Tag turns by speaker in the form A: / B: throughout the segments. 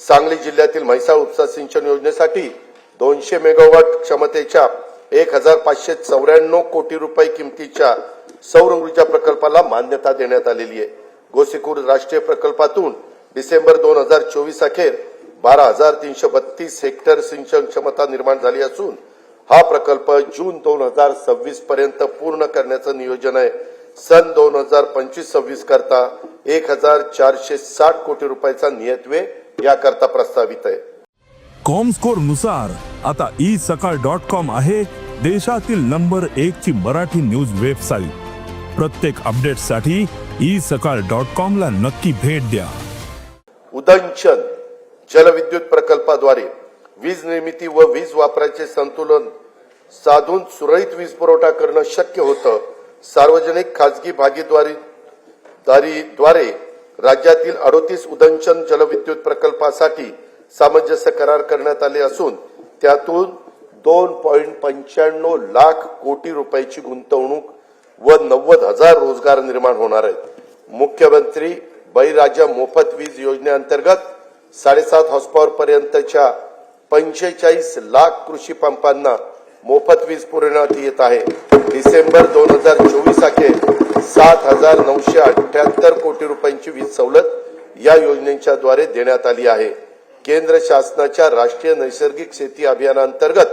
A: सांगली जिल्ह्यातील म्हैसाळ उपसा सिंचन योजनेसाठी दोनशे मेगावॉट क्षमतेच्या एक हजार पाचशे चौऱ्याण्णव कोटी रुपये किमतीच्या सौर ऊर्जा प्रकल्पाला मान्यता देण्यात आलेली आहे. गोसीखुर्द राष्ट्रीय प्रकल्पातून डिसेंबर दोन हजार चोवीस अखेर बारा हजार तीनशे बत्तीस हेक्टर सिंचन क्षमता निर्माण झाली असून हा प्रकल्प जून दोन हजार सव्वीस पर्यंत पूर्ण करण्याचं नियोजन आहे. सन दोन हजार पंचवीस सव्वीस करता एक हजार चारशे साठ कोटी रुपयाचा नियतव्यय याकरता प्रस्तावित आहे.
B: कॉमस्कोरनुसार आता ई सकाळ डॉट कॉम आहे देशातील नंबर एक ची मराठी न्यूज वेबसाईट. प्रत्येक अपडेटसाठी ई सकाळ डॉट कॉम ला नक्की भेट द्या.
A: उदंचन जलविद्युत प्रकल्पाद्वारे वीज निर्मिती व वीज वापराचे संतुलन साधून सुरळीत वीज पुरवठा करणं शक्य होतं. सार्वजनिक खाजगी भागीदारी दारीद्वारे राज्यातील अडोतीस उदंचन जलविद्युत प्रकल्पासाठी सामंजस्य करार करण्यात आले असून त्यातून दोन पॉईंट पंच्याण्णव लाख कोटी रुपयाची गुंतवणूक व नव्वद हजार रोजगार निर्माण होणार आहेत. मुख्यमंत्री बळीराजा मोफत वीज योजनेअंतर्गत साडेसात हॉर्सपॉवर पर्यंतच्या पंचेचाळीस लाख कृषी पंपांना मोफत वीज पुरवण्यात येत आहे. डिसेंबर दोन हजार चोवीस अखेर सात हजार नऊशे अठ्याहत्तर कोटी रुपयांची वीज सवलत या योजनेच्या द्वारे देण्यात आली आहे. केंद्र शासनाच्या राष्ट्रीय नैसर्गिक शेती अभियानांतर्गत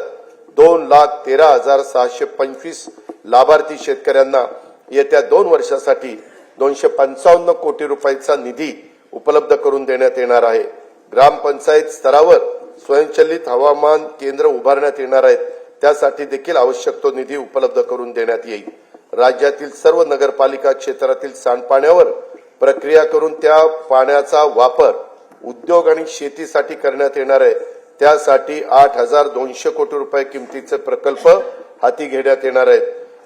A: दोन लाख तेरा हजार सहाशे पंचवीस लाभार्थी शेतकऱ्यांना येत्या दोन वर्षासाठी दोनशे पंचावन्न कोटी रुपयांचा निधी उपलब्ध करून देण्यात येणार आहे. ग्रामपंचायत स्तरावर स्वयंचलित हवामान केंद्र उभारण्यात येणार आहेत. त्यासाठी देखील आवश्यक तो निधी उपलब्ध करून देण्यात येईल. राज्यातील सर्व नगरपालिका क्षेत्रातील सांडपाण्यावर प्रक्रिया करून त्या पाण्याचा वापर उद्योग आणि शेतीसाठी करण्यात येणार आहे. त्यासाठी आठ हजार दोनशे कोटी रुपये किमतीचे प्रकल्प हाती घेण्यात येणार आहेत.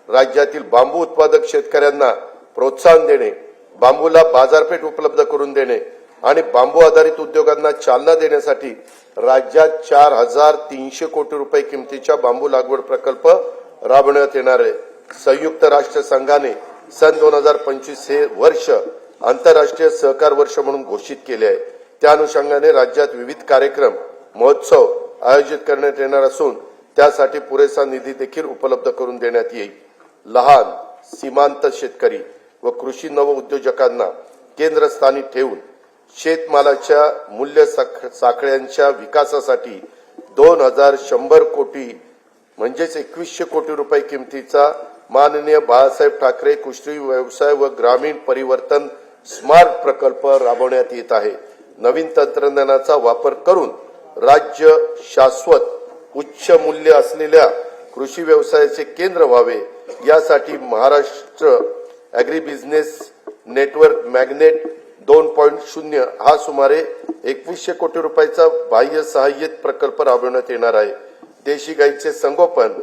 A: राज्यातील बांबू उत्पादक शेतकऱ्यांना प्रोत्साहन देणे बांबूला बाजारपेठ उपलब्ध करून देणे आणि बांबू आधारित उद्योगांना चालना देण्यासाठी राज्यात चार हजार तीनशे कोटी रुपये किमतीच्या बांबू लागवड प्रकल्प राबवण्यात येणार आहे. संयुक्त राष्ट्र संघाने सन दोन हजार पंचवीस हे वर्ष आंतरराष्ट्रीय सहकार वर्ष म्हणून घोषित केले आहे. त्या अनुषंगाने राज्यात विविध कार्यक्रम महोत्सव आयोजित करण्यात येणार असून त्यासाठी पुरेसा निधी देखील उपलब्ध करून देण्यात येईल. लहान सीमांत शेतकरी व कृषी नवउद्योजकांना केंद्रस्थानी ठेवून शेतमालाच्या मूल्य साख- साखळ्यांच्या विकासासाठी दोन हजार शंभर कोटी म्हणजेच एकवीसशे कोटी रुपये किमतीचा माननीय बाळासाहेब ठाकरे कृषी व्यवसाय व ग्रामीण परिवर्तन स्मार्ट प्रकल्प राबवण्यात येत आहे. नवीन तंत्रज्ञानाचा वापर करून राज्य शाश्वत उच्च मूल्य असलेल्या कृषी व्यवसायाचे केंद्र व्हावे यासाठी Maharashtra agri business network magnet दोन पॉईंट शून्य हा सुमारे एकवीसशे कोटी रुपयाचा बाह्य सहाय्यित प्रकल्प राबवण्यात येणार आहे. देशी गाईचे संगोपन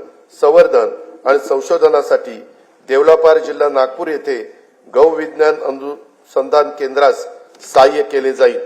A: संवर्धन आणि संशोधनासाठी देवलापार जिल्हा नागपूर येथे गौ विज्ञान अनुसंधान केंद्रास सहाय्य केले जाईल.